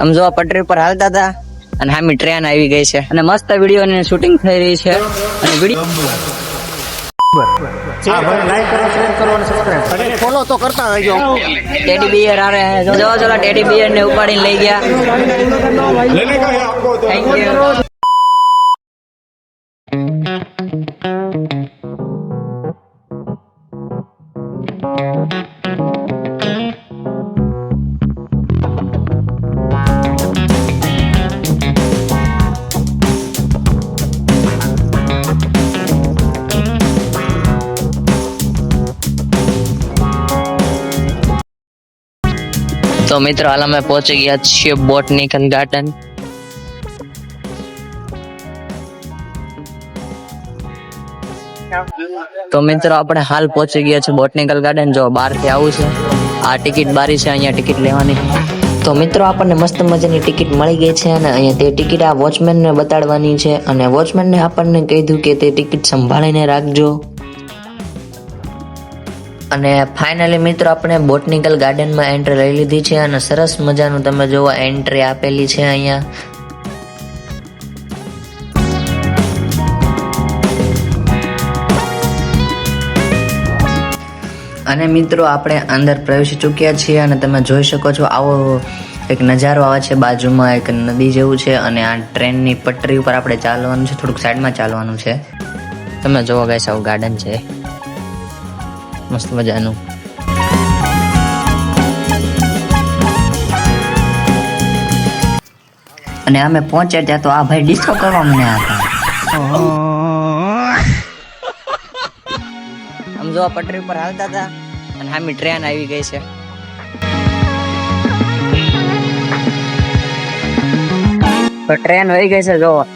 આમ જો પટરી પર હાલતા હતા અને હામી ટ્રેન આવી ગઈ છે. અને મસ્ત વીડિયો ની શૂટિંગ થઈ રહી છે. અને વીડિયો ફોલો તો કરતા રહેજો. ટેડી બિયર આ જો જો ટેડી બિયર ને ઉપાડીને લઈ ગયા. થેન્ક યુ તો મિત્રો, હાલ અમે પહોંચી ગયા છીએ બોટનિકલ ગાર્ડન. તો મિત્રો, આપણે હાલ પહોંચી ગયા છે બોટનિકલ ગાર્ડન. જો બહારથી આવું છે, આ ટિકિટ બારી છે, અહીંયા ટિકિટ લેવાની. તો મિત્રો, આપણને મસ્ત મજાની ટિકિટ મળી ગઈ છે અને અહીંયા તે ટિકિટ આ વોચમેનને બતાડવાની છે. અને વોચમેનને આપણને કહી કીધું કે તે ટિકિટ સંભાળીને રાખજો. અને ફાઇનલી મિત્રો આપણે બોટનિકલ ગાર્ડનમાં એન્ટ્રી લઈ લીધી છે અને સરસ મજાનું તમે જોવા એન્ટ્રી આપેલી છે અહીંયા. અને મિત્રો આપણે અંદર પ્રવેશી ચૂક્યા છીએ અને તમે જોઈ શકો છો આવો એક નજારો આવે છે બાજુમાં એક નદી જેવું છે અને આ ટ્રેનની પટરી ઉપર આપણે ચાલવાનું છે, થોડુંક સાઈડમાં ચાલવાનું છે. તમે જોવો ગાઈસ આવું ગાર્ડન છે. મસ્ત મજાનું અને અમે પહોંચ્યા ત્યાં તો આ ભાઈ ડિસ્કો કરવા મને હતા. આમ જો પટરી ઉપર હાલતા હતા અને હામી ટ્રેન આવી ગઈ છે. તો ટ્રેન વહી ગઈ છે જો.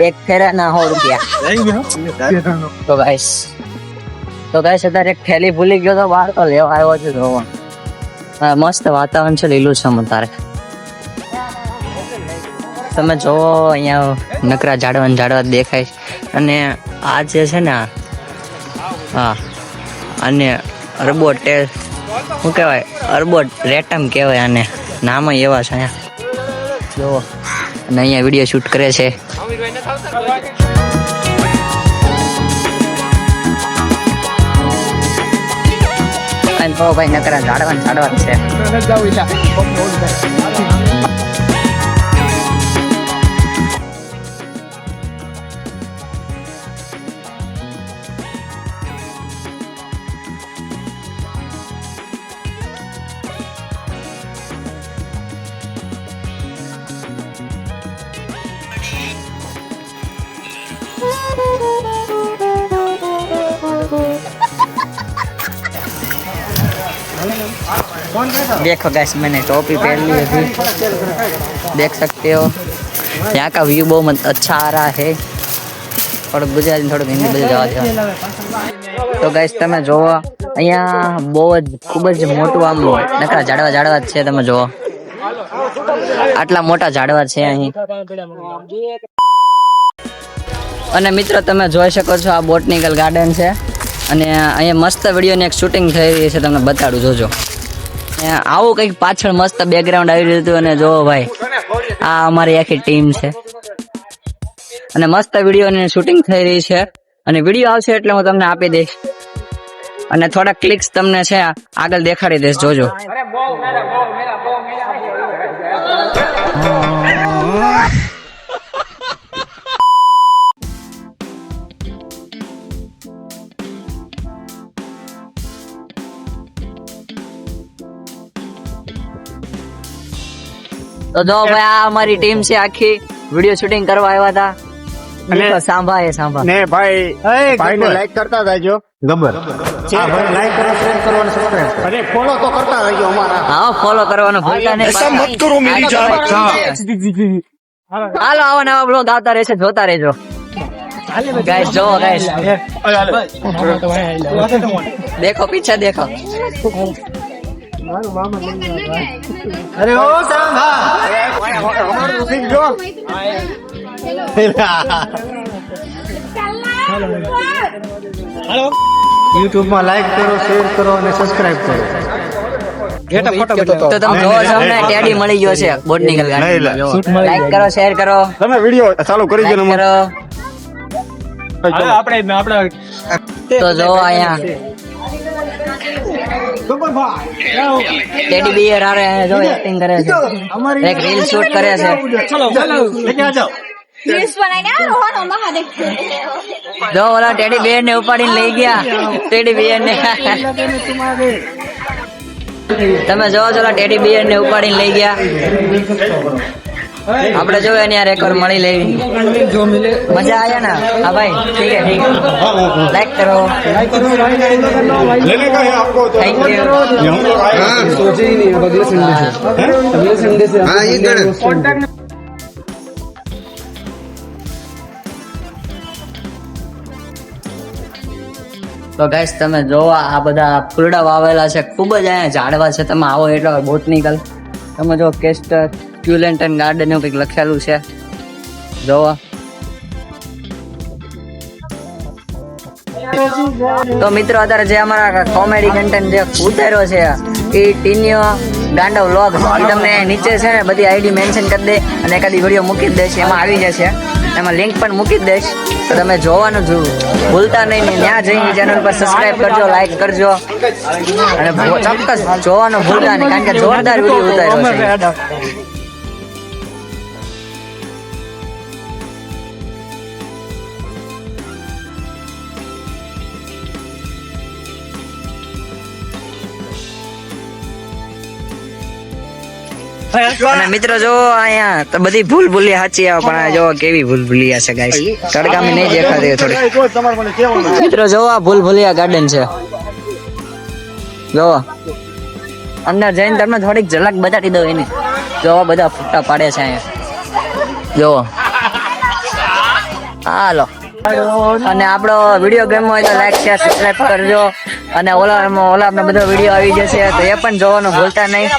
એક ફેરા ના સો રૂપિયા. તો ગાઈસ તો ગાઈસ, અત્યારે એક થેલી ભૂલી ગયો તો બહાર તો લેવા આવ્યો છે જોવા. મસ્ત વાતાવરણ છે, લીલું છે તારે. તમે જોવો અહીંયા નકરા ઝાડવા ઝાડવા દેખાય અને આ જે છે ને હા, અને અરબો ટે, શું કહેવાય? અરબો રેટમ કહેવાય આને. નામ એવા છે અહીંયા. જોવો. અને અહીંયા વીડિયો શૂટ કરે છે. તો ભાઈ નકરા ઝાડવા ને ઝાડવા જ છે देखो गैस मैंने टोपी पहन ली अभी देख सकते हो यहाँ का व्यू बहुत अच्छा आ रहा है થોડુંક ગુજરાતી થોડુંક હિન્દી બધું જવા દેવા તો ગાઈસ તમે જોવો અહીંયા બહુ જ ખૂબ જ મોટું આમ નકરા ઝાડવા ઝાડવા જ છે તમે જોવો આટલા મોટા ઝાડવા છે અહીં અને મિત્રો તમે જોઈ શકો છો આ બોટનિકલ ગાર્ડન છે અને અહીંયા મસ્ત વિડીયોની એક શૂટિંગ થઈ રહી છે, તમને બતાડું, જોજો. આવું કંઈક પાછળ મસ્ત બેકગ્રાઉન્ડ આવી રહ્યું હતું અને જોવો ભાઈ, આ અમારી આખી ટીમ છે. અને મસ્ત વિડીયોની શૂટિંગ થઈ રહી છે. અને વીડિયો આવશે એટલે હું તમને આપી દઈશ. અને થોડા ક્લિક્સ તમને છે, આગળ દેખાડી દઈશ, જોજો. તો જો ભાઈ આ અમારી ટીમ છે આખી. વીડિયો શૂટિંગ કરવા આવ્યા હતા. અને સાંભા સાંભા ને ભાઈ ભાઈને લાઈક કરતા જાજો ગબર લાઈક કરો ફ્રેન્ડ કરવાનું સબસ્ક્રાઇબ અરે ફોલો તો કરતા જાજો અમારા. હા ફોલો કરવાનો ભૂલતા નહીં એસા મત કરો મેરી જાન હાલો આવા નવા બ્લોગ આવતા રહેશે જોતા રહેજો. ગાઈસ જો ગાઈસ દેખો પીછે દેખો. અરે ઓ સાંભા. જો યુટ્યુબમાં લાઈક કરો શેર કરો અને સબસ્ક્રાઇબ કરો. તો તમે જોવો છો અમને ટેડી મળી ગયો છે બોટનિકલ ગાર્ડન લાઈક કરો શેર કરો. તમે વીડિયો ચાલુ કરી દો કરો. આપણે આપણે તો જો અહીંયા. ટેડી બિયર આરે જો એક્ટિંગ કરે છે. એક રીલ શૂટ કરે છે. ચલો બનાવીને આ રોહન જો ઓલા ટેડી બિયર ને ઉપાડીને લઈ ગયા. ટેડી બેન ને. તમે જોવો છો ઓલા ટેડી બિયર ને ઉપાડીને લઈ ગયા. આપણે જો એની યાર એકવાર મળી લેવી મજા આયા ના હા ભાઈ ઠીક है ઠીક લાઈક કરો लेने का है आपको तो થેન્ક યુ हम लोग आए હા ઈ ગણે તો ગાઈસ તમે જોવા આ બધા ફૂલડા વાવેલા છે ખૂબ જ અહીંયા ઝાડવા છે તમે આવો એટલે બોટનિકલ તમે જો કેસ્ટર ક્યુલેન્ટન ગાર્ડન એવું કંઈક લખેલું છે. જોવા. તો મિત્રો, અત્યારે જે અમારા કોમેડી કન્ટેન્ટ જે ઉતાર્યો છે, એ ટીન્યો ગાંડો વ્લોગ એ તમને નીચે છે ને બધી આઈડી મેન્શન કરી દે અને એકાદી વીડિયો મૂકી જ દઈશ. એમાં આવી જશે. એમાં લિંક પણ મૂકી જ દઈશ. તો તમે જોવાનું જો ભૂલતા નહીં ને ત્યાં જઈને ચેનલ પર સબસ્ક્રાઇબ કરજો લાઈક કરજો. અને ચોક્કસ જોવાનું ભૂલતા નહીં, કારણ કે જોરદાર વીડિયો ઉતાર્યો છે. અને મિત્રો જો અહીંયા તો બધી ભૂલ ભૂલી સાચી આવે પણ જો કેવી ભૂલ ભૂલિયા છે ગાઈસ તડકામી નહીં દેખાતી થોડી. મિત્રો જો આ ભૂલ ભૂલિયા ગાર્ડન છે. જો અંદર જઈને તમને થોડીક ઝલક બતાડી દઉં એની. જો બધા ફૂટા પાડે છે અહીંયા. જો. હાલો. અને આપણો વીડિયો ગેમ હોય તો લાઈક શેર સબસ્ક્રાઇબ કરજો. અને ઓલા ઓલા આપણો બધો વીડિયો આવી જશે તો એ પણ જોવાનું ભૂલતા નહીં.